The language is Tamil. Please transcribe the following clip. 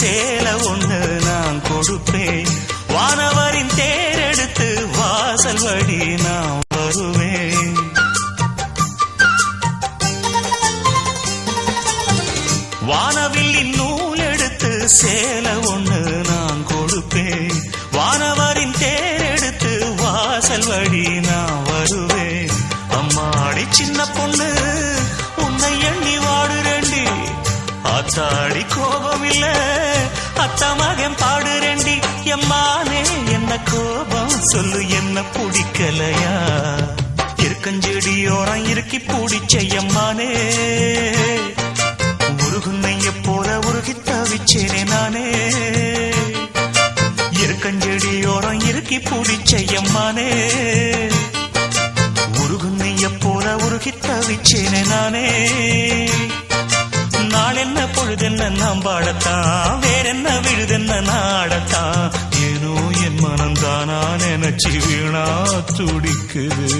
சேல ஒண்ணு நான் கொடுப்பேன். வானவரின் தேரெடுத்து வாசல் வழி நான் வருவேன். வானவில்லின் நூல் எடுத்து சேல ஒண்ணு நான் கொடுப்பேன். வானவரின் தேரெடுத்து வாசல் வழி நான் வருவேன். அம்மாடி சின்ன பொண்ணு உன்னை எண்ணி வாடுறேண்டி ஆத்தாடி கோபம் இல்லை அத்தா மகன் பாடுறேண்டி எம்மானே என்ன கோபம்? சொல்லு என்ன பிடிக்கலையா? இருக்கஞ்செடியோரம் இருக்கி பிடிச்ச எம்மானே. உருகுன்னைய போல உருகி தவிச்சேனே நானே. இருக்கஞ்செடியோரம் இருக்கி பிடிச்ச எம்மானே. உருகுன்னைய போல உருகி தவிச்சேனே நானே. நாளென்ன பொழுதென்ன நாம் பாடத்தான் வேறென்ன விழுதென்ன நாடத்தான் ஏனோ என் மனம்தானா நினைச்சு வீணா துடிக்குது.